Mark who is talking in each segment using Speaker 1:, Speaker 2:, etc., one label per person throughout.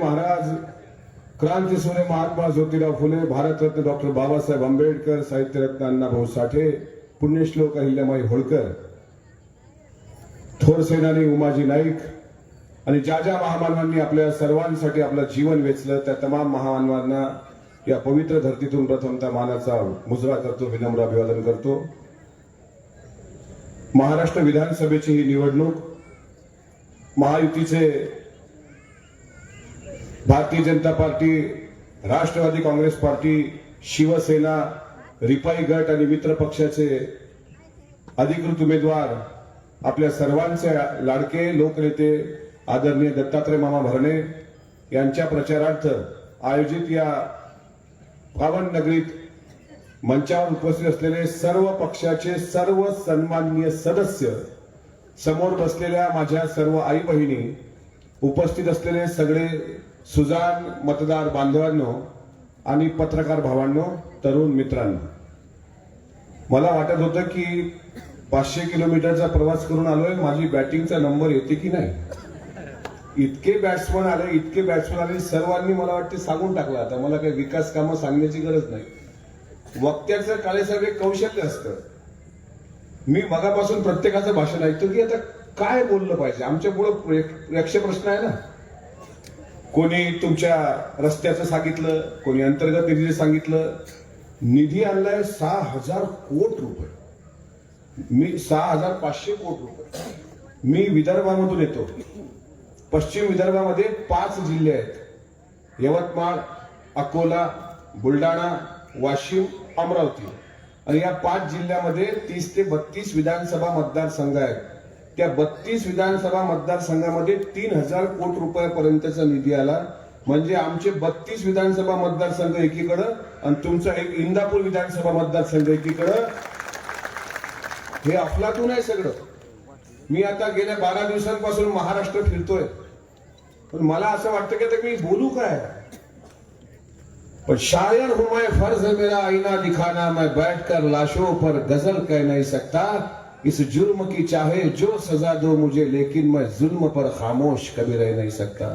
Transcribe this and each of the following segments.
Speaker 1: महाराज क्रांती सोने महात्मा ज्योतिराव फुले भारतरत्न डॉक्टर बाबासाहेब आंबेडकर साहित्यरत्न अण्णाभाऊ साठे पुण्यश्लोक अहिल्यामाई होळकर थोर सेनानी उमाजी नाईक आणि ज्या ज्या महामानवांनी आपल्या सर्वांसाठी आपलं जीवन वेचलं त्या तमाम महामानवांना या पवित्र धर्तीतून प्रथमता मानाचा मुजरा करतो विनम्र अभिवादन करतो. महाराष्ट्र विधानसभेची ही निवडणूक महायुतीचे Bharatiya Janata party Rashtrawadi Congress party Shiv Sena Ripai गट आणि मित्र पक्षाचे अधिकृत उमेदवार आपल्या सर्वांचे लाडके लोकनेते आदरणीय दत्तात्रय मामा भरणे यांच्या प्रचारार्थ आयोजित या पावन नगरीत मंचावर उपस्थित असलेले सर्व पक्षाचे सर्व सन्माननीय सदस्य समोर बसलेल्या माझ्या सर्व आई बहिणी उपस्थित असलेले सगळे सुजान मतदार बांधवांनो आणि पत्रकार भावांनो तरुण मित्रांनो मला वाटत होतं की पाचशे किलोमीटरचा प्रवास करून आलोय माझी बॅटिंगचा नंबर येते की नाही? इतके बॅट्समन आले इतके बॅट्समन आले सर्वांनी मला वाटते सांगून टाकलं आता. मला काही विकास कामं सांगण्याची गरज नाही. वक्त्याचं काळेसाहेब एक कौशल्य असतं. मी मगापासून प्रत्येकाचं भाषण ऐकतो की आता काय बोललं पाहिजे? आमच्या पुढे प्रेक्ष प्रश्न आहे ना. कोणी तुमच्या रस्त्याचं सांगितलं कोणी अंतर्गत निधीचं सांगितलं. निधी आणलाय सहा हजार कोट रुपये. मी सहा हजार पाचशे कोट रुपये. मी विदर्भामधून येतो. पश्चिम विदर्भामध्ये पाच जिल्हे आहेत. यवतमाळ अकोला बुलढाणा वाशिम अमरावती. आणि या पाच जिल्ह्यामध्ये तीस ते बत्तीस विधानसभा मतदारसंघ आहेत. त्या बत्तीस विधानसभा मतदारसंघामध्ये तीन हजार कोटी रुपयापर्यंतचा निधी आला. म्हणजे आमचे बत्तीस विधानसभा मतदारसंघ एकीकडं आणि तुमचा एक इंदापूर विधानसभा मतदारसंघ एकीकडं. हे अफलातून आहे सगळं. मी आता गेल्या बारा दिवसांपासून महाराष्ट्र फिरतोय. पण मला असं वाटतं की आता मी बोलू काय? पण शायर हूं मैं फर्ज मेरा आईना दिखाना मैं बैठकर लाशों पर गजल कह नहीं सकता. इस जुर्म की चाहे जो सजा दो मुझे लेकिन मैं जुल्म पर खामोश कभी रह नाही सकता।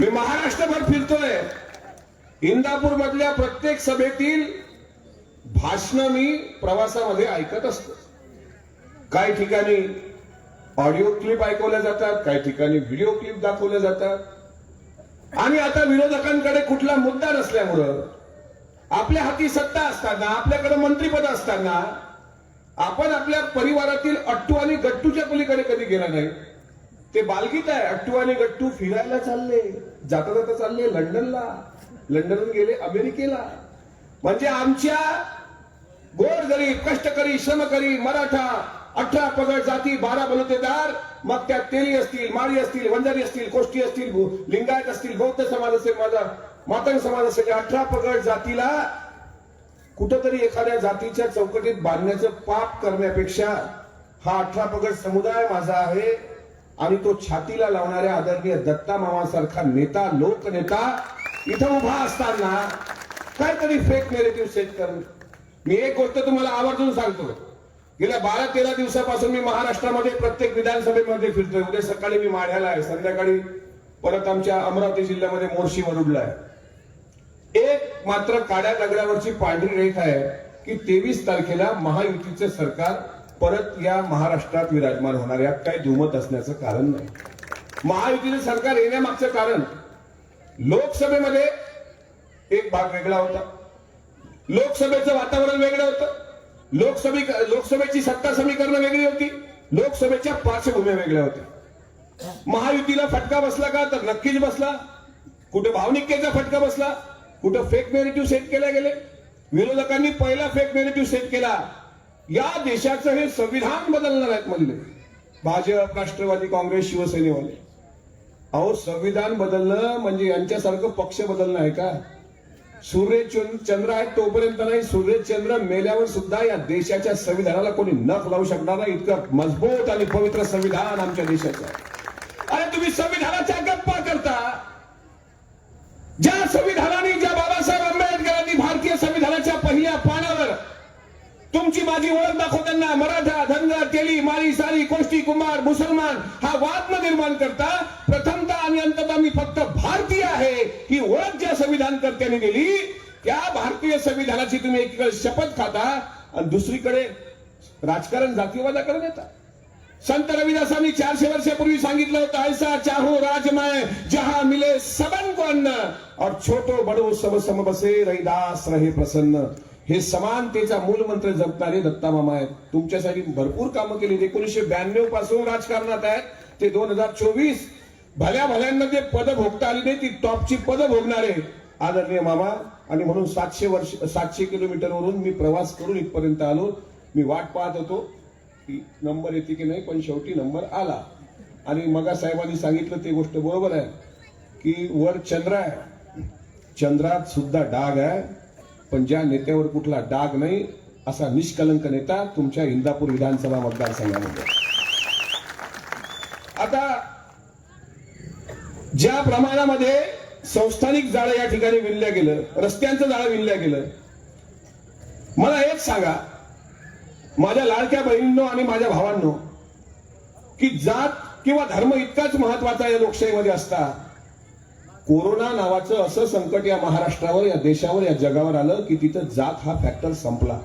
Speaker 1: मी महाराष्ट्रभर फिरतोय इंदापूर मधल्या प्रत्येक सभेतील भाषण मी प्रवासामध्ये ऐकत असतो। काही ठिकाणी ऑडिओ क्लिप ऐकवल्या जातात काही ठिकाणी व्हिडिओ क्लिप दाखवल्या जातात. आणि आता विरोधकांकडे कुठला मुद्दा नसल्यामुळं आपल्या हाती सत्ता असताना आपल्याकडे मंत्रीपद असताना आपण आपल्या परिवारातील अट्टू आणि गट्टूच्या पलीकडे कधी गेला नाही? ते बालगीत आहे अट्टू आणि गट्टू फिरायला चालले जाता जाता चालले लंडनला. लंडनहून गेले अमेरिकेला. म्हणजे आमच्या गोर गरीब कष्टकरी श्रमकरी मराठा अठरा पगड जाती बारा बलुतेदार मग त्यात तेली असतील माळी असतील वंजारी असतील कोष्टी असतील लिंगायत असतील बौद्ध समाज असेल माझा मातंग समाज असेल अठरा पगड जातीला कुठंतरी एखाद्या जातीच्या चौकटीत बांधण्याचं पाप करण्यापेक्षा हा अठरा पगड समुदाय माझा आहे. आणि तो छातीला लावणाऱ्या आदरणीय दत्ता मामासारखा नेता लोकनेता इथं उभा असताना काहीतरी फेक नेरेटिव्ह सेट करणं मी एक गोष्ट तुम्हाला आवर्जून सांगतो. गेल्या बारा तेरा दिवसापासून मी महाराष्ट्रामध्ये प्रत्येक विधानसभेमध्ये फिरतोय. उद्या सकाळी मी माढ्याला आहे. संध्याकाळी परत आमच्या अमरावती जिल्ह्यामध्ये मोर्शी वरुडला आहे एक मात्र काड्या दगडावरची पांढरी रेख आहे की तेवीस तारखेला महायुतीचे सरकार परत या महाराष्ट्रात विराजमान होणार यात काही दुमत असण्याचं कारण नाही. महायुतीचे सरकार येण्यामागचं कारण लोकसभेमध्ये एक भाग वेगळा होता. लोकसभेचं वातावरण वेगळं होतं. लोकसभे लोकसभेची सत्ता समीकरणं वेगळी होती. लोकसभेच्या पार्श्वभूमी वेगळ्या होत्या. महायुतीला फटका बसला का? तर नक्कीच बसला. कुठे भावनिकेचा फटका बसला? कुठं फेक नेरेटिव्ह सेट केले गेले? विरोधकांनी पहिला फेक नेरेटिव्ह सेट केला. या देशाचं हे संविधान बदलणार आहेत म्हणले. भाजप राष्ट्रवादी काँग्रेस शिवसेनेवाले. अहो संविधान बदलणं म्हणजे यांच्यासारखं पक्ष बदलणं आहे का? सूर्य चंद्र चंद्र तोपर्यंत नाही सूर्यचंद्र मेल्यावर सुद्धा या देशाच्या संविधानाला कोणी नख लावू शकणार नाही. इतकं मजबूत आणि पवित्र संविधान आमच्या देशाचं आहे. अरे तुम्ही संविधानाच्या गप्पा करता. ज्या संविधानाने ज्या बाबासाहेब आंबेडकरांनी भारतीय संविधानाच्या पहिल्या पानावर तुमची माझी ओळख दाखवताना मराठा धनगर तेली माळी सारी कोष्टी कुमार मुसलमान हा वाद न निर्माण करता प्रथमतः आणि अंतता मी फक्त भारतीय आहे ही ओळख ज्या संविधान कर्त्याने दिली त्या भारतीय संविधानाची तुम्ही एकीकडे शपथ खाता आणि दुसरीकडे राजकारण जातीवादाकडे नेता. संत रविदासांनी चारशे वर्षापूर्वी सांगितलं होतं ऐसा चाहो राजमय जहा मिले सबन को अन्न. और छोटो बडो सब सम बसे रविदास रहे प्रसन्न. हे समानतेचा मूल मंत्र जपणारे दत्ता मामा आहेत. तुमच्यासाठी भरपूर कामं केली एकोणीशे ब्याण्णवपासून राजकारणात आहेत. ते दोन हजार चोवीस भल्या भल्यांना जे पद भोगता आली नाही ती टॉपची पद भोगणारे. आदरणीय मामा आणि म्हणून सातशे वर्ष सातशे किलोमीटरवरून मी प्रवास करून इथपर्यंत आलो. मी वाट पाहत होतो. की नंबर येते की नाही पण शेवटी नंबर आला. आणि मगा साहेबांनी सांगितलं ते गोष्ट बरोबर आहे की वर चंद्र आहे. चंद्रात सुद्धा डाग आहे पण ज्या नेत्यावर कुठला डाग नाही असा निष्कलंक नेता तुमच्या इंदापूर विधानसभा मतदारसंघामध्ये. आता ज्या प्रमाणामध्ये संस्थानिक जाळं या ठिकाणी विणल्या गेलं रस्त्यांचं जाळं विणल्या गेलं मला एक सांगा माझ्या लाडक्या बहिणींनो आणि माझ्या भावांनो की जात किंवा धर्म इतकाच महत्त्वाचा या लोकशाहीमध्ये असता कोरोना नावाचं असं संकट या महाराष्ट्रावर या देशावर या जगावर आलं की तिथं जात हा फॅक्टर संपला.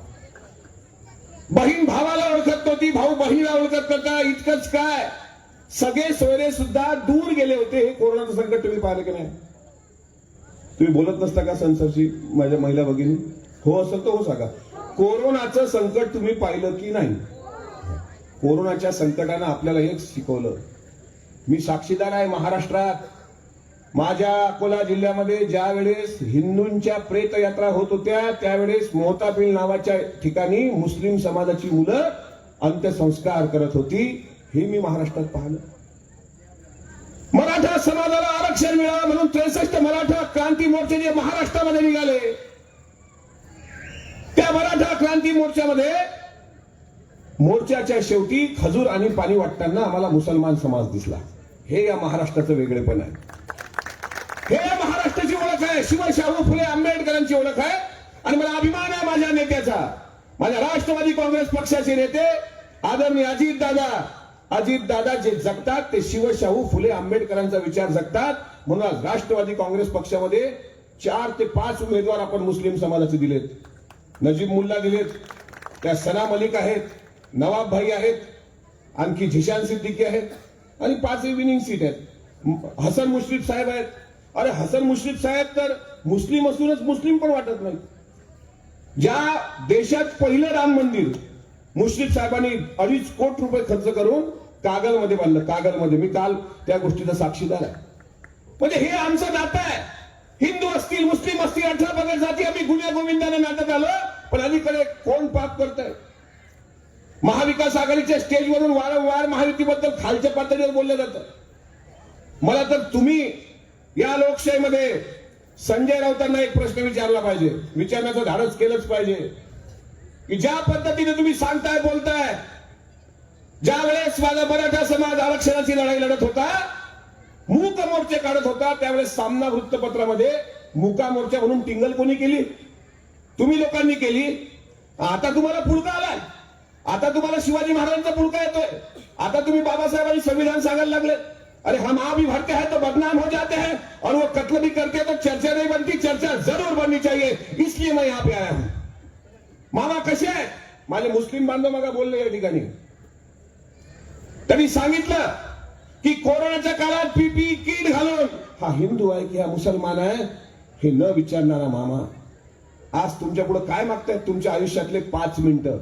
Speaker 1: बहीण भावाला ओळखत नव्हती भाऊ बहिणीला ओळखत नव्हता इतकंच काय? सगळे सोयरे सुद्धा दूर गेले होते हे कोरोनाचं संकट तुम्ही पाहिलं की नाही? तुम्ही बोलत नसता का संसदची माझ्या महिला भगिनी? हो असेल तर हो सांगा कोरोनाचं संकट तुम्ही पाहिलं की नाही? कोरोनाच्या संकटानं आपल्याला एक शिकवलं. मी साक्षीदार आहे महाराष्ट्रात. माझ्या अकोला जिल्ह्यामध्ये ज्या वेळेस हिंदूंच्या प्रेत यात्रा होत होत्या त्यावेळेस मोहतापील नावाच्या ठिकाणी मुस्लिम समाजाची मुलं अंत्यसंस्कार करत होती. हे मी महाराष्ट्रात पाहिलं. मराठा समाजाला आरक्षण मिळावं म्हणून त्रेसष्ट मराठा क्रांती मोर्चे जे महाराष्ट्रामध्ये निघाले. त्या मराठा क्रांती मोर्चामध्ये मोर्चाच्या शेवटी खजूर आणि पाणी वाटताना आम्हाला मुसलमान समाज दिसला. हे या महाराष्ट्राचं वेगळेपण आहे. हे या महाराष्ट्राची ओळख आहे. शिवशाहू फुले आंबेडकरांची ओळख आहे. आणि मला अभिमान आहे माझ्या नेत्याचा. माझ्या राष्ट्रवादी काँग्रेस पक्षाचे नेते आदरणीय अजित दादा. अजित दादा जे जगतात ते शिवशाहू फुले आंबेडकरांचा विचार जगतात. म्हणून आज राष्ट्रवादी काँग्रेस पक्षामध्ये चार ते पाच उमेदवार आपण मुस्लिम समाजाचे दिलेत. नजीब मुल्ला दिलेत. त्या सना मलिक आहेत नवाब भाई आहेत आणखी झिशान सिद्दीकी आहेत आणि पाच विनिंग सीट आहेत. हसन मुश्रीफ साहेब आहेत. अरे हसन मुश्रीफ साहेब तर मुस्लिम असूनच मुस्लिम पण वाटत नाही ज्या देशात पहिलं राम मंदिर मुश्रीफ साहेबांनी अडीच कोट रुपये खर्च करून कागलमध्ये बांधलं. कागलमध्ये. मी काल त्या गोष्टीचा साक्षीदार आहे. म्हणजे हे आमचं नातं आहे. हिंदू असतील मुस्लिम असतील अठरा पगड जाती आम्ही गुन्ह्या गोविंदाने नाटक आलं. पण अलीकडे कोण पाप करत आहे महाविकास आघाडीच्या स्टेजवरून वारंवार महायुतीबद्दल खालच्या पातळीवर बोललं जातं. मला तर तुम्ही या लोकशाहीमध्ये संजय राऊतांना एक प्रश्न विचारला पाहिजे. विचारण्याचं धाडस केलंच पाहिजे. की ज्या पद्धतीने तुम्ही सांगताय बोलताय ज्या वेळेस माझा मराठा समाज आरक्षणाची लढाई लढत होता मूक मोर्चे काढत होता त्यावेळेस सामना वृत्तपत्रामध्ये मुका मोर्चा म्हणून टिंगल कोणी केली? तुम्ही लोकांनी केली. आता तुम्हाला पुळका आलाय. आता तुम्हाला शिवाजी महाराजांचा पुळका येतोय. आता तुम्ही बाबासाहेबांनी संविधान सांगायला लागले. अरे हम आप भी भरते हैं तो बदनाम हो जाते हैं. और वो कत्ल भी करते हैं तो चर्चा नहीं बनती. चर्चा जरूर बननी चाहिए. इसलिए मैं यहाँ पे आया हूं. मामा कसे आहेत माझे मुस्लिम बांधव मला बोलले या ठिकाणी? त्यांनी सांगितलं की कोरोनाच्या काळात पीपी किट घालून. हा हिंदू आहे की हा मुसलमान आहे हे न विचारणारा मामा. आज तुमच्यापुढे काय मागतायत? तुमच्या आयुष्यातले पाच मिनिटं.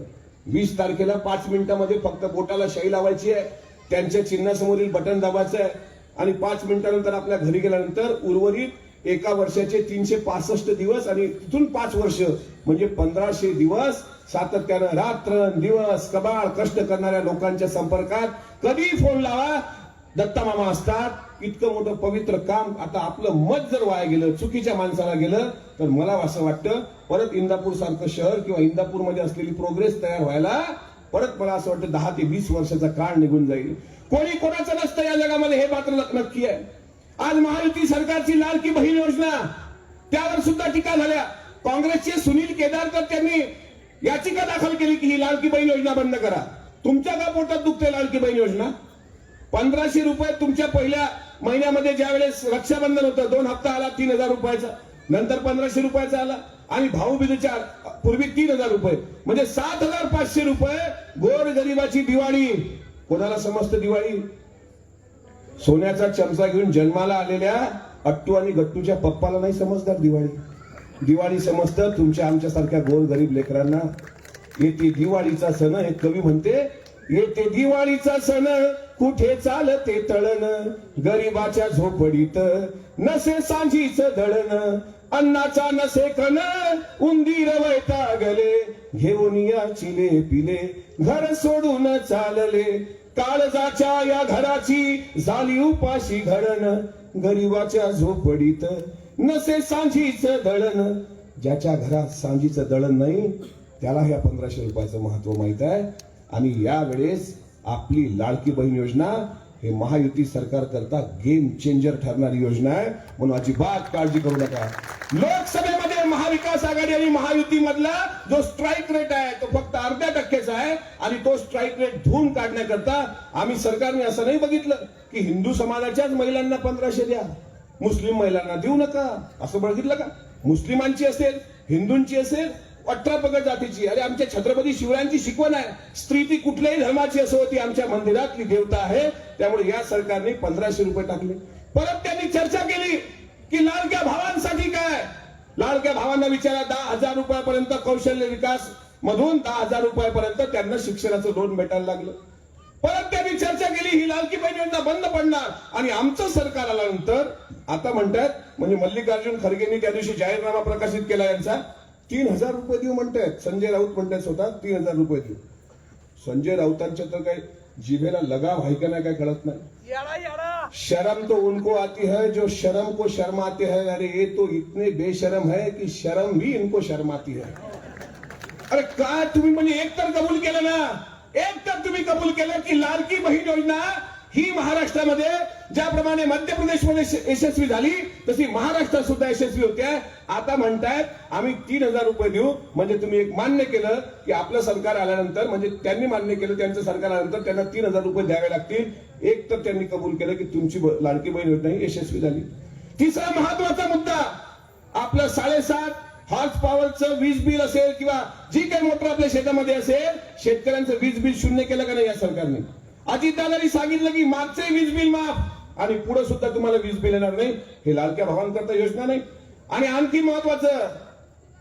Speaker 1: वीस तारखेला पाच मिनिटामध्ये फक्त बोटाला शाई लावायची आहे. त्यांच्या चिन्हासमोरील बटन दाबायचं आहे. आणि पाच मिनिटानंतर आपल्या घरी गेल्यानंतर उर्वरित एका वर्षाचे तीनशे पासष्ट दिवस आणि तिथून पाच वर्ष म्हणजे पंधराशे दिवस सातत्यानं रात्र दिवस कबाळ कष्ट करणाऱ्या लोकांच्या संपर्कात कधी फोन लावा? दत्तामामा असतात. इतकं मोठं पवित्र काम. आता आपलं मत जर वाया गेलं चुकीच्या माणसाला गेलं तर मला असं वाटतं परत इंदापूर सारखं शहर किंवा इंदापूरमध्ये असलेली प्रोग्रेस तयार व्हायला परत मला असं वाटतं दहा ते वीस वर्षाचा काळ निघून जाईल. कोणी कोणाचं नसतं या जगामध्ये हे मात्र नक्की आहे. आज महायुती सरकारची लालकी बहीण योजना. त्यावर सुद्धा टीका झाल्या. काँग्रेसचे सुनील केदारकर त्यांनी याचिका दाखल केली की ही लाडकी बहीण योजना बंद करा. तुमच्या का पोटात दुखते लाडकी बहीण योजना? पंधराशे रुपये तुमच्या पहिल्या महिन्यामध्ये ज्या वेळेस रक्षाबंधन होतं दोन हप्ता आला तीन हजार रुपयाचा. नंतर पंधराशे रुपयाचा आला. आणि भाऊबीजेच्या पूर्वी तीन हजार रुपये. म्हणजे सात हजार पाचशे रुपये गोर गरिबाची दिवाळी. कोणाला समजतं दिवाळी? सोन्याचा चमचा घेऊन जन्माला आलेल्या अट्टू आणि गट्टूच्या पप्पाला नाही समजणार दिवाळी. दिवाळी समजतं तुमच्या आमच्यासारख्या गोर गरीब लेकरांना. येते दिवाळीचा सण हे कवी म्हणते येते दिवाळीचा सण कुठे चालते तळण? गरीबाच्या झोपडीत नसे सांजीच दळण अन्नाचा नसे कण उंदीर वैतागले. घेऊन या चिले पिले घर सोडून चालले. काळजाच्या या घराची झाली उपाशी घडण. गरीबाच्या झोपडीत नसे सांजीच दळण ज्याच्या घरात सांजीचं दळण नाही त्याला ह्या पंधराशे रुपयाचं महत्त्व माहीत आहे. आणि यावेळेस आपली लाडकी बहीण योजना हे महायुती सरकार करता गेम चेंजर ठरणारी योजना आहे. म्हणून अजिबात काळजी करू नका. लोकसभेमध्ये महाविकास आघाडी आणि महायुती मधला जो स्ट्राईक रेट आहे तो फक्त अर्ध्या टक्केचा आहे आणि तो स्ट्राईक रेट धुवून काढण्याकरता आम्ही सरकारने असं नाही बघितलं की हिंदू समाजाच्याच महिलांना पंधराशे द्या. मुस्लिम महिलांना देऊ नका. असं बघितलं का? मुस्लिमांची असेल हिंदूंची असेल अठरा पगड जातीची अरे आमच्या छत्रपती शिवरायांची शिकवण आहे. स्त्री ती कुठल्याही धर्माची असो ती आमच्या मंदिरातली देवता आहे. त्यामुळे या सरकारने पंधराशे रुपये टाकले. परत त्यांनी चर्चा केली की लाडक्या भावांसाठी काय? लाडक्या भावांना विचारा दहा हजार रुपयापर्यंत कौशल्य विकास मधून दहा हजार रुपयापर्यंत त्यांना शिक्षणाचं लोन भेटायला लागलं. परत त्यांनी चर्चा केली ही लालकी बहिणी बंद पडणार. आणि आमचं सरकार आल्यानंतर आता म्हणतात म्हणजे मल्लिकार्जुन खरगेंनी त्या दिवशी जाहीरनामा प्रकाशित केला यांचा तीन हज़ार रुपये देऊ म्हणतायत संजय राऊत म्हणतायत स्वतः तीन हज़ार रुपये देऊ. संजय राऊतांच्या तर काही जिभेला लगाव आहे का नाही काय कळत नाही. शर्म तो उनको आती है जो शर्म को शर्माते हैं. अरे ये तो इतने बेशरम है कि शर्म भी इनको शर्माती है. अरे का तुम्ही म्हणजे एक तर कबूल केलं ना? एक तर तुम्ही कबूल केलं की लाडकी बहीण योजना ही महाराष्ट्रामध्ये ज्याप्रमाणे मध्य प्रदेशमध्ये यशस्वी झाली तशी महाराष्ट्रात सुद्धा यशस्वी होते. आता म्हणतायत आम्ही तीन हजार रुपये देऊ. म्हणजे तुम्ही एक मान्य केलं की आपलं सरकार आल्यानंतर म्हणजे त्यांनी मान्य केलं त्यांचं सरकार आल्यानंतर त्यांना तीन हजार रुपये द्यावे लागतील. एक तर त्यांनी कबूल केलं की तुमची लाडकी बहीण योजना ही यशस्वी झाली. तिसरा महत्त्वाचा मुद्दा आपलं साडेसात हॉर्स पॉवरचं वीज बिल असेल किंवा जी काही मोटर आपल्या शेतामध्ये असेल शेतकऱ्यांचं वीज बिल शून्य केलं का नाही या सरकारने? अजितदादांनी सांगितलं की मागचे वीज बिल माफ. आणि पुढे सुद्धा तुम्हाला वीज बिल येणार नाही. हे लालक्या भावांकरता योजना नाही. आणि आणखी महत्वाचं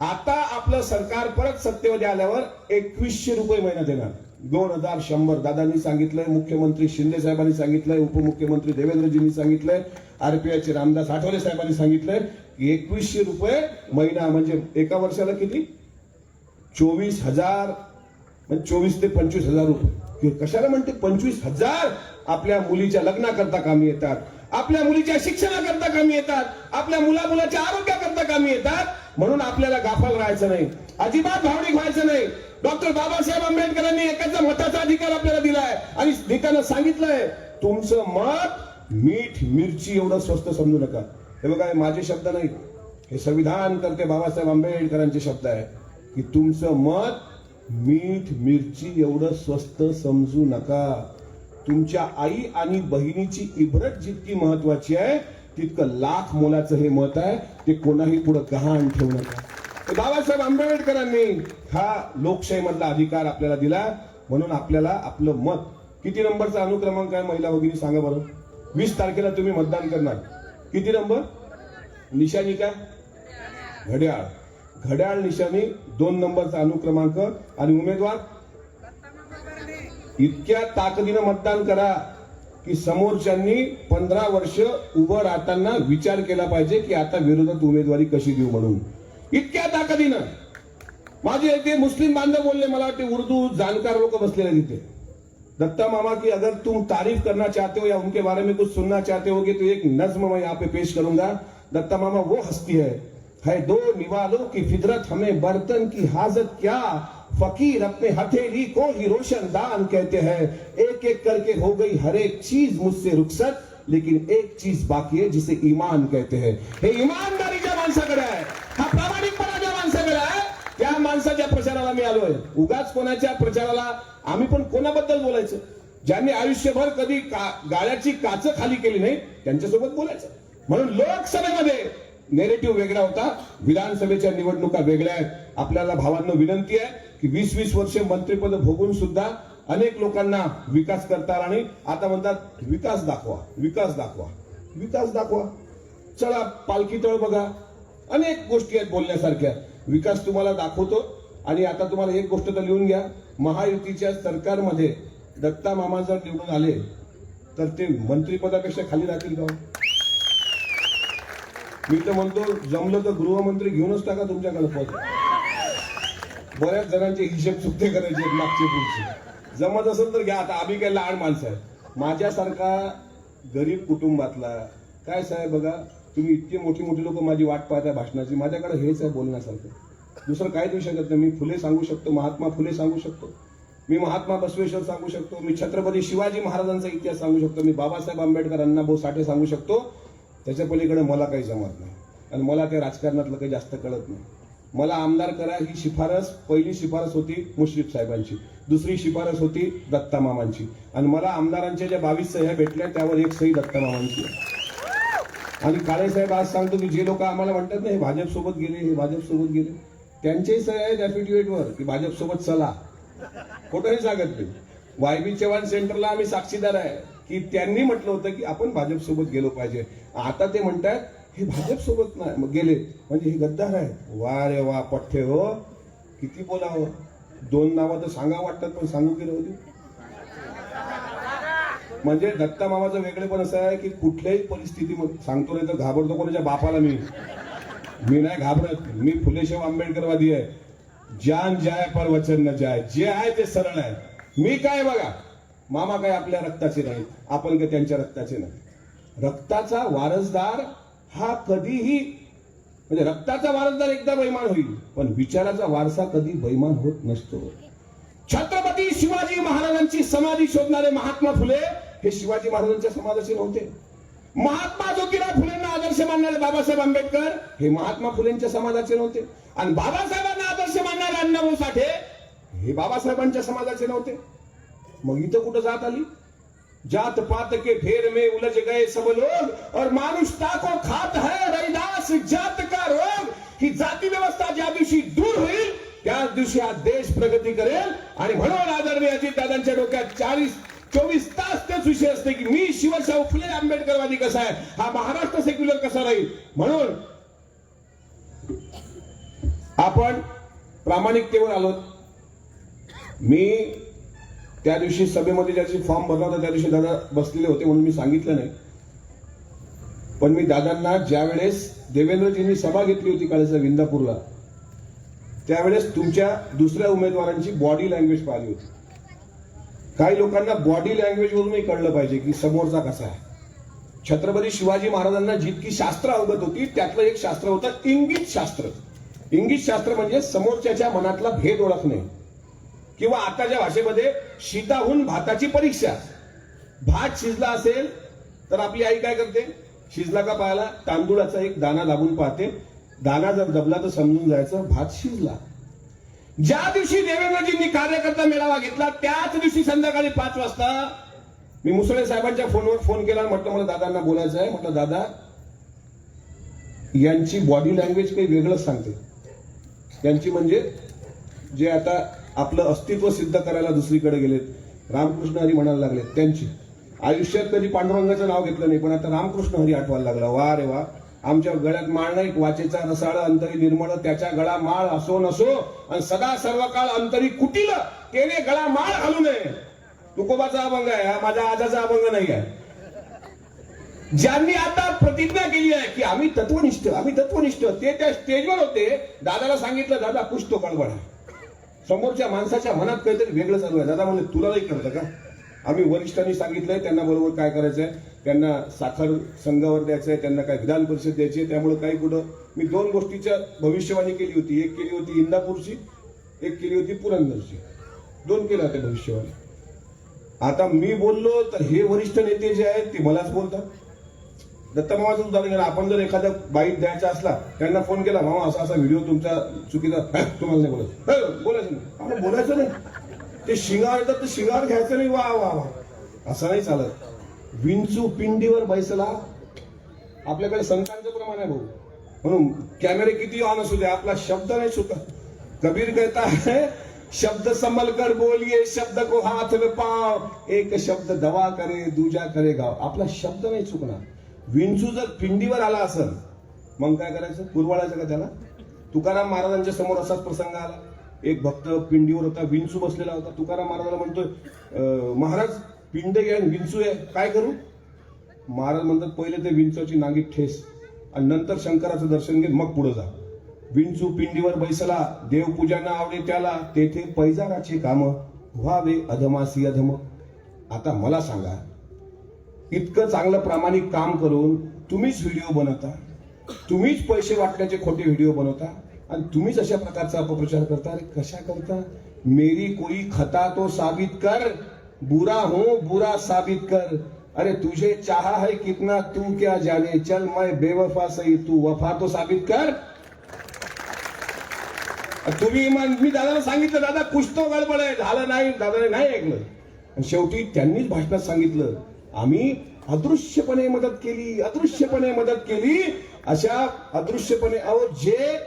Speaker 1: आता आपलं सरकार परत सत्तेमध्ये आल्यावर एकवीसशे रुपये महिना देणार. दोन हजार शंभर दादांनी सांगितलंय मुख्यमंत्री शिंदे साहेबांनी सांगितलंय उपमुख्यमंत्री देवेंद्रजींनी सांगितलंय आरपीआयचे रामदास आठवले साहेबांनी सांगितलंय की एकवीसशे रुपये महिना म्हणजे एका वर्षाला किती? चोवीस हजार म्हणजे चोवीस ते पंचवीस हजार रुपये. की कशाला म्हणते पंचवीस हजार आपल्या मुलीच्या लग्नाकरता कामी येतात आपल्या मुलीच्या शिक्षणाकरता कामी येतात आपल्या मुला मुलाच्या आरोग्याकरता कामी येतात. म्हणून आपल्याला गाफल राहायचं नाही अजिबात भावनिक व्हायचं नाही. डॉक्टर बाबासाहेब आंबेडकरांनी एकाचा मताचा अधिकार आपल्याला दिलाय आणि निकानं सांगितलंय तुमचं मत मीठ मिरची एवढं स्वस्त समजू नका. हे बघा माझे शब्द नाही हे संविधान करते बाबासाहेब आंबेडकरांचे शब्द आहे की तुमचं मत मीठ मिरची एवढं स्वस्त समजू नका. तुमच्या आई आणि बहिणीची इब्रत जितकी महत्वाची आहे तितकं लाख मोलाचं हे मत आहे ते कोणाही पुढे गहाण ठेवू नका. बाबासाहेब आंबेडकरांनी हा लोकशाहीमधला अधिकार आपल्याला दिला. म्हणून आपल्याला आपलं मत किती नंबरचा अनुक्रमांक आहे महिला वगैरे सांगा बरं. वीस तारखेला तुम्ही मतदान करणार. किती नंबर? निशाणी काय घड्याळ. घड्याळ निशाणी दोन नंबरचा अनुक्रमांक आणि उमेदवार इतक्या ताकदीनं मतदान करा की समोरच्यांनी पंधरा वर्ष उभं राहताना विचार केला पाहिजे की आता विरोधात उमेदवारी कशी देऊ म्हणून. इतक्या ताकदीनं. माझे ते मुस्लिम बांधव बोलले मला वाटते उर्दू जाणकार लोक बसलेले तिथे दत्ता मामा की अगर तुम तारीफ करना चाहते हो या उनके बारे में कुछ सुनना चाहते हो तो एक नज्म मैं यहाँ पे पेश करूंगा. दत्ता मामा वो हस्ती है. है दो निवालों की फितरत हमें बर्तन की हाजत क्या? फकीर अपने हथेली को ही रोशनदान कहते हैं। एक एक करके हो गई हर एक चीज मुझसे रुखसत लेकिन एक चीज बाकी है जिसे ईमान कहते हैं। हे ईमानदारी ज्या माणसाकडे आहे हा? प्रामाणिकपणा ज्या माणसाकडे आहे त्या माणसाच्या प्रचाराला मी आलोय? उगाच कोणाच्या प्रचाराला आम्ही पण कोणाबद्दल बोलायचं? ज्यांनी आयुष्यभर कधी का- गाळ्याची काच खाली केली नाही त्यांच्यासोबत बोलायचं. म्हणून लोकसभेमध्ये नेरेटिव्ह वेगळा होता. विधानसभेच्या निवडणुका वेगळ्या आहेत. आपल्याला भावांना विनंती आहे की वीस वीस वर्ष मंत्रिपद भोगून सुद्धा अनेक लोकांना विकास करता आणि आता म्हणतात विकास दाखवा विकास दाखवा विकास दाखवा. चला पालखी तळ बघा. अनेक गोष्टी आहेत बोलण्यासारख्या. विकास तुम्हाला दाखवतो. आणि आता तुम्हाला एक गोष्ट तर लिहून घ्या. महायुतीच्या सरकारमध्ये दत्ता मामा जर निवडून आले तर ते मंत्रिपदापेक्षा खाली राहतील का? मी तर म्हणतो जमलं तर गृहमंत्री घेऊनच टाका तुमच्याकडे पद. बऱ्याच जणांचे हिशेब चुकते करायचे मागचे पुढचे. जमत असेल तर घ्या आता आम्ही काय लहान माणसं आहे माझ्यासारखा गरीब कुटुंबातला काय साहेब बघा तुम्ही इतकी मोठी मोठी लोक माझी वाट पाहताय भाषणाची माझ्याकडे हेच आहे बोलण्यासारखं. दुसरं काय देऊ शकत नाही. मी फुले सांगू शकतो महात्मा फुले सांगू शकतो. मी महात्मा बसवेश्वर सांगू शकतो. मी छत्रपती शिवाजी महाराजांचा इतिहास सांगू शकतो. मी बाबासाहेब आंबेडकर अण्णाभाऊ साठे सांगू शकतो. त्याच्या पलीकडे मला काही जमत नाही. आणि मला त्या राजकारणातलं काही जास्त कळत नाही. मला आमदार करा ही शिफारस पहिली शिफारस होती मुश्रीफ साहेबांची. दुसरी शिफारस होती दत्ता मामांची. आणि मला आमदारांच्या ज्या बावीस सह्या भेटल्या त्यावर एक सही दत्ता मामांची आणि काळे साहेब आज सांगतो की जे लोक आम्हाला म्हणतात ना हे भाजप सोबत गेले हे भाजप सोबत गेले. त्यांच्याही सह्या आहेत affidavit वर की भाजप सोबत चला. कुठंही सांगत नाही. वाय बी चव्हाण सेंटरला आम्ही साक्षीदार आहे. की त्यांनी म्हटलं होतं की आपण भाजप सोबत गेलो पाहिजे. आता ते म्हणतात हे भाजप सोबत नाही गेले. म्हणजे हे गद्दार आहे वा रे वा पठ्ठे हो. किती बोलावं? दोन नावं तर सांगा वाटतात पण सांगू गेले होते म्हणजे दत्ता मामाचं वेगळेपण असं आहे की कुठल्याही परिस्थितीमध्ये सांगतो नाही तर घाबरतो कोणाच्या बापाला मी. मी नाही घाबरत. मी फुलेशाह आंबेडकरवादी आहे. जान जाय पर वचन न जाय. जे आहे ते सरळ आहे. मी काय बघा? मामा काय आपल्या रक्ताचे नाही आपण काय त्यांच्या रक्ताचे नाही रक्ताचा वारसदार हा कधीही म्हणजे रक्ताचा वारसदार एकदा बैमान होईल पण विचाराचा वारसा कधी बैमान होत नसतो. छत्रपती शिवाजी महाराजांची समाधी शोधणारे महात्मा फुले हे शिवाजी महाराजांच्या समाजाचे नव्हते. महात्मा ज्योतिराव फुलेंना आदर्श मानणारे बाबासाहेब आंबेडकर हे महात्मा फुलेंच्या समाजाचे नव्हते. आणि बाबासाहेबांना आदर्श मानणारे अण्णाभाऊ साठे हे बाबासाहेबांच्या समाजाचे नव्हते. मग इथं कुठं जात आली? जात पात के फेर में उलझ गए सब लोग और मानुषता को खात है रैदास जात का रोग। ही जाती व्यवस्था ज्या दिवशी दूर होईल त्याच दिवशी हा देश प्रगती करेल। आणि म्हणून आदरणीय अजितदादांच्या डोक्यात चाळीस चोवीस तास तेच विषय असते की मी शिवशाहू फुले आंबेडकरवादी कसा आहे? हा महाराष्ट्र सेक्युलर कसा राहील? म्हणून आपण प्रामाणिकतेवर आलो मी त्या दिवशी सभेमध्ये ज्याची फॉर्म भरला होता त्या दिवशी दादा बसलेले होते म्हणून मी सांगितलं नाही. पण मी दादांना ज्यावेळेस देवेंद्रजींनी सभा घेतली होती काळेचा विंदापूरला त्यावेळेस तुमच्या दुसऱ्या उमेदवारांची बॉडी लँग्वेज पाहिली होती. काही लोकांना बॉडी लँग्वेजवरूनही कळलं पाहिजे की समोरचा कसा आहे. छत्रपती शिवाजी महाराजांना जितकी शास्त्र अवगत होती त्यातलं एक शास्त्र होतं इंगित शास्त्र. इंगित शास्त्र म्हणजे समोरच्याच्या मनातला भेद ओळखणे. किंवा आताच्या भाषेमध्ये शीताहून भाताची परीक्षा. भात शिजला असेल तर आपली आई काय करते? शिजला का पाहायला तांदूळाचा एक दाना लागून पाहते. दाना जर दबला तर समजून जायचं भात शिजला. ज्या दिवशी देवेंद्रजींनी कार्यकर्ता मेळावा घेतला त्याच दिवशी संध्याकाळी पाच वाजता मी मुसळे साहेबांच्या फोनवर फोन केला म्हटलं मला दादांना बोलायचं आहे. म्हटलं दादा यांची बॉडी लँग्वेज काही वेगळंच सांगते. यांची म्हणजे जे आता आपलं अस्तित्व सिद्ध करायला दुसरीकडे गेलेत. रामकृष्ण हरी म्हणायला लागलेत त्यांची. आयुष्यात कधी पांडुरंगाचं नाव घेतलं नाही पण आता रामकृष्ण हरी आठवायला लागला. वा रे वा. आमच्या गळ्यात माळ नाही वाचेचा रसाळ अंतरी निर्मळ त्याच्या गळा माळ असो नसो आणि सदा सर्व काळ अंतरी कुटील केने गळा माळ घालू नये. तुकोबाचा अभंग आहे हा माझ्या आजाचा अभंग नाही आहे. ज्यांनी आता प्रतिज्ञा केली आहे की आम्ही तत्वनिष्ठ आम्ही तत्वनिष्ठ ते त्या स्टेजवर होते. दादाला सांगितलं दादा कुछ तो गडबड आहे. समोरच्या माणसाच्या मनात काहीतरी वेगळं चालू आहे. दादा म्हणजे तुला नाही कळतं का? आम्ही वरिष्ठांनी सांगितलंय त्यांना बरोबर काय करायचंय? त्यांना साखर संघावर द्यायचंय त्यांना काय विधान परिषद द्यायची आहे. त्यामुळे काही कुठं. मी दोन गोष्टीच्या भविष्यवाणी केली होती. एक केली होती इंदापूरची एक केली होती पुरंदरची. दोन केल्या होत्या भविष्यवाणी. आता मी बोललो तर हे वरिष्ठ नेते जे आहेत ते मलाच बोलतात. दत्तमामाचं उदाहरण घ्या आपण जर एखाद्या बाईक द्यायचा असला त्यांना फोन केला मामा असा असा व्हिडिओ तुमचा चुकीचा. तुम्हाला नाही बोलायचं. बोलायचं नाही. बोलायचं नाही. ते शिंगार येतात तर शिंगार घ्यायचं नाही. वा वा वा. असं नाही चालत. विंचू पिंडीवर बैसला. आपल्याकडे संतांचं प्रमाण आहे भाऊ. म्हणून कॅमेरे किती ऑन असू दे आपला शब्द नाही चुकत कबीर कहता है शब्द संभल कर बोलिए शब्द को हाथ में पाव. एक शब्द दवा करे दूजा करे गाव. आपला शब्द नाही चुकणार. विंचू जर पिंडीवर आला असेल मग काय करायचं? पुरवाळायचं का त्याला? तुकाराम महाराजांच्या समोर असाच प्रसंग आला. एक भक्त पिंडीवर होता विंचू बसलेला होता. तुकाराम महाराजाला म्हणतोय महाराज पिंड घ्या विंचू आहे काय करू? महाराज म्हणतात पहिले ते विंचूची नागी ठेस आणि नंतर शंकराचं दर्शन घे मग पुढे जा. विंचू पिंडीवर बैसला देवपूजा न आवडे त्याला तेथे पैजाराचे काम व्हावे अधमासी अधम. आता मला सांगा इतकं चांगलं प्रामाणिक काम करून तुम्हीच व्हिडिओ बनवता. तुम्हीच पैसे वाटण्याचे खोटे व्हिडिओ बनवता. आणि तुम्हीच अशा प्रकारचा अपप्रचार करता. अरे कशा करता? मेरी कोई खता तो साबित कर. बुरा हो बुरा साबित कर. अरे तुझे चाहा है कितना तू क्या जाने? चल मैं बेवफा सही तू वफा तो साबित कर. तुम्ही मी दादाला सांगितलं दादा कुछ तो गडबड आहे. झालं नाही दादाने नाही ऐकलं. आणि शेवटी त्यांनीच भाषणात सांगितलं आम्ही अदृश्यपणे मदत केली अदृश्यपणे मदत केली. अशा अदृश्यपणे अहो जे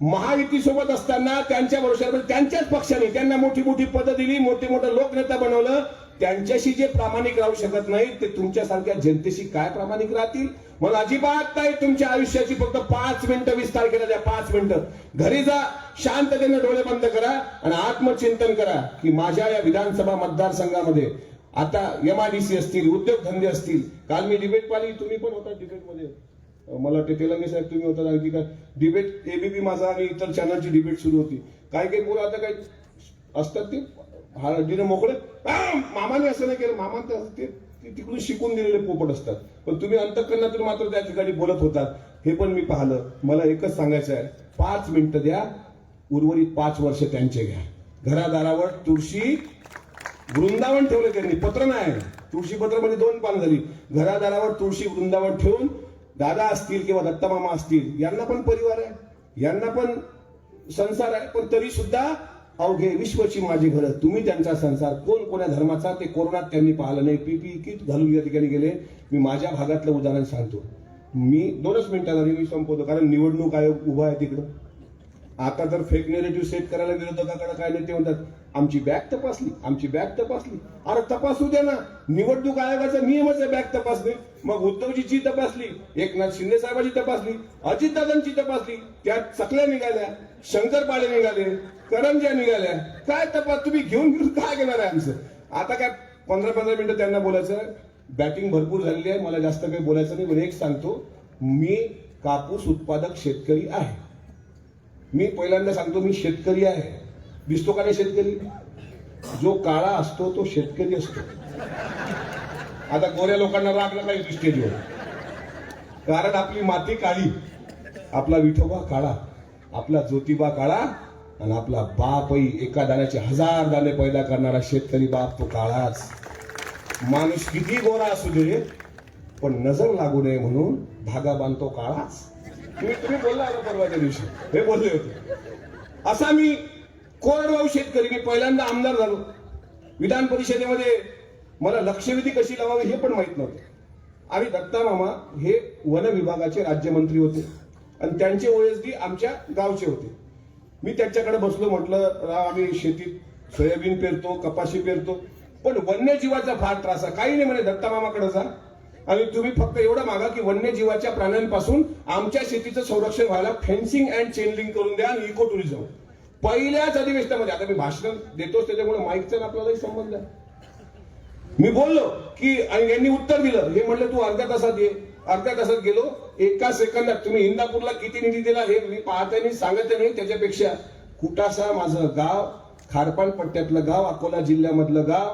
Speaker 1: महायुती सोबत असताना त्यांच्या भरोशावर म्हणजे त्यांच्याच पक्षाने त्यांना मोठी मोठी पदं दिली मोठे मोठे लोकनेता बनवलं. त्यांच्याशी जे प्रामाणिक राहू शकत नाही ते तुमच्यासारख्या जनतेशी काय प्रामाणिक राहतील? मला अजिबात नाही तुमच्या आयुष्याची फक्त पाच मिनिटं विस्तार केला द्या पाच मिनिटं. घरी जा शांततेने डोळे बंद करा आणि आत्मचिंतन करा की माझ्या या विधानसभा मतदारसंघामध्ये आता एम आय डी सी असतील उद्योगधंदे असतील. काल मी डिबेट पाहिली तुम्ही पण होता डिबेटमध्ये मला वाटते तेलंगे साहेब तुम्ही होता आणखी काय डिबेट एबीपी माझा आणि इतर चॅनलची डिबेट सुरू होती. काही काही मुलं आता काही असतात ते हळदीने मोकळे. मामाने असं नाही केलं. मामा तर ते ते तिकडून शिकून दिलेले पोपट असतात. पण तुम्ही अंतकरणातून मात्र त्या ठिकाणी बोलत होतात. हे पण मी पाहिलं. मला एकच सांगायचं आहे. पाच मिनिटं द्या. उर्वरित पाच वर्ष त्यांचे घ्या. घरादारावर तुळशी वृंदावन ठेवलं त्यांनी. पत्र नाही. तुळशी पत्र म्हणजे दोन पानं झाली. घरादारावर तुळशी वृंदावन ठेवून दादा असतील किंवा दत्तमामा असतील यांना पण परिवार आहे. यांना पण संसार आहे. पण तरी सुद्धा अवघे विश्वची माझी घरं. तुम्ही त्यांचा संसार कोण कोण्या धर्माचा ते कोरोनात त्यांनी पाहिलं नाही. पीपी किट घालून या ठिकाणी गेले. मी माझ्या भागातलं उदाहरण सांगतो. मी दोनच मिनिटांनी मी संपवतो. कारण निवडणूक आयोग उभा आहे तिकडं. आता जर फेक नेरेटिव्ह सेट करायला विरोधकाकडे काय नाही ते म्हणतात? आमची बॅग तपासली आमची बॅग तपासली. अरे तपासू द्या ना. निवडणूक आयोगाचा नियमच आहे बॅग तपासणे. मग उद्धवजीची तपासली एकनाथ शिंदे साहेबांची तपासली अजितदादांची तपासली त्यात चकल्या निघाल्या शंकरपाळे निघाले करंज्या निघाल्या. काय तपास? तुम्ही घेऊन घेऊन काय घेणार आहे आमचं? आता काय पंधरा पंधरा मिनिटं त्यांना बोलायचं? बॅटिंग भरपूर झालेली आहे. मला जास्त काही बोलायचं नाही पण एक सांगतो. मी कापूस उत्पादक शेतकरी आहे. मी पहिल्यांदा सांगतो मी शेतकरी आहे. दिसतो का नाही शेतकरी? जो काळा असतो तो शेतकरी असतो. आता गोऱ्या लोकांना राग नका येतो कारण आपली माती काळी आपला विठोबा काळा आपला ज्योतिबा काळा आणि आपला बापही एका दाण्याचे हजार दाणे पैदा करणारा शेतकरी बाप तो काळाच. माणूस किती गोरा असू दे पण नजर लागू नये म्हणून धागा बांधतो काळाच. तुम्ही तुम्ही बोलला होता परवाच्या दिवशी. हे बोलले होते. असा मी कोरडवाहू शेतकरी मी पहिल्यांदा आमदार झालो. विधान परिषदेमध्ये मला लक्षवेधी कशी लावावी हे पण माहीत नव्हतं. आणि दत्ता मामा हे वन विभागाचे राज्यमंत्री होते. आणि त्यांचे ओएसडी आमच्या गावचे होते. मी त्यांच्याकडे बसलो म्हटलं राव आम्ही शेतीत सोयाबीन पेरतो कपाशी पेरतो. पण वन्यजीवाचा फार त्रास आहे. काही नाही म्हणे दत्ता मामाकडे जा. आणि तुम्ही फक्त एवढं मागा की वन्यजीवाच्या प्राण्यांपासून आमच्या शेतीचं संरक्षण व्हायला फेन्सिंग अँड चेनलिंग करून द्या आणि इको टुरिझम पहिल्याच अधिवेशनामध्ये आता मी भाषण देतोच त्याच्यामुळे माईकचा आपल्यालाही संबंध आहे. मी बोललो की आणि यांनी उत्तर दिलं. हे म्हणलं तू अर्ध्या तासात ये. अर्ध्या तासात गेलो. एका सेकंदात तुम्ही इंदापूरला किती निधी दिला हे मी पाहते नाही सांगत नाही त्याच्यापेक्षा. कुटासा माझं गाव खारपान पट्ट्यातलं गाव अकोला जिल्ह्यामधलं गाव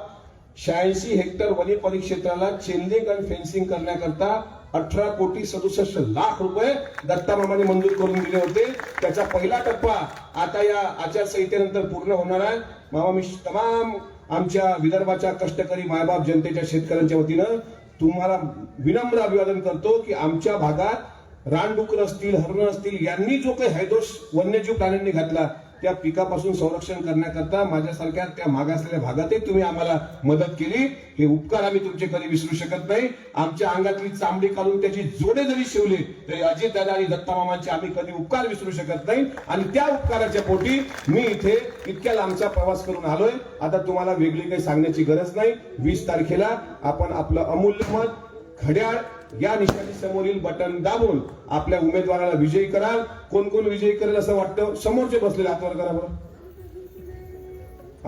Speaker 1: शहाऐंशी हेक्टर वनी परिक्षेत्राला चेंजिंग आणि फेन्सिंग करण्याकरता अठरा कोटी सदुसष्ट लाख रुपये दत्ता मंजूर करून दिले होते. त्याचा पहिला टप्पा आता या आचारसंहितेनंतर पूर्ण होणार आहे. मामा मी तमाम आमच्या विदर्भाच्या कष्टकरी मायबाप जनतेच्या शेतकऱ्यांच्या वतीनं तुम्हाला विनम्र अभिवादन करतो की आमच्या भागात रानडुकर असतील हरण असतील यांनी जो काही हैदोष वन्यजीव प्राण्यांनी घातला त्या पिकापासून संरक्षण करण्याकरता माझ्यासारख्या त्या मागासलेल्या भागातही तुम्ही आम्हाला मदत केली. हे उपकार आम्ही तुमचे कधी विसरू शकत नाही. आमच्या अंगातली चांबडी काढून त्याची जोडे जरी शिवले तरी अजित दादा आणि दत्ता मामांचे आम्ही कधी उपकार विसरू शकत नाही. आणि त्या उपकाराच्या पोटी मी इथे इतक्या लांबचा प्रवास करून आलोय. आता तुम्हाला वेगळी काही सांगण्याची गरज नाही. वीस तारखेला आपण आपलं अमूल्य मत घड्याळ या निशाणी समोरील बटन दाबून आपल्या उमेदवाराला विजयी कराल. कोण कोण विजयी करेल असं वाटतं? समोरचे बसलेले हातवर करा बरं.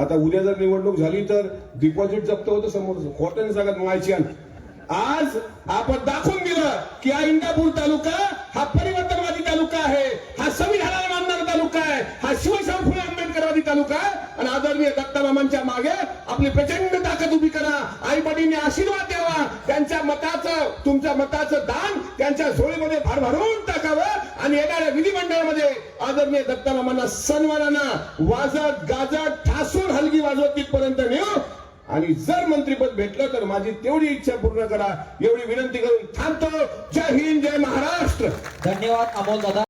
Speaker 1: आता उद्या जर निवडणूक झाली तर डिपॉझिट जप्त होतं समोर. खोटं सांगत मायची आज आपण दाखवून दिलं की हा इंदापूर तालुका हा परिवर्तनवादी तालुका आहे. तालुका आहे आणि आदरणीय दत्तामामांच्या मागे आपली प्रचंड ताकद उभी करा. आई वडिलांनी आशीर्वाद द्यावा. त्यांच्या मताचं तुमच्या मताचं दान त्यांच्या झोळीमध्ये भरभरून टाकावं आणि येणाऱ्या विधिमंडळामध्ये आदरणीय दत्तामामांना सन्मानानं वाजत गाजत ठासून हलगी वाजवत तिथपर्यंत नेऊ. आणि जर मंत्रीपद भेटलं तर माझी तेवढी इच्छा पूर्ण करा. एवढी विनंती करून थांबतो. जय हिंद जय महाराष्ट्र.
Speaker 2: धन्यवाद अमोल दादा.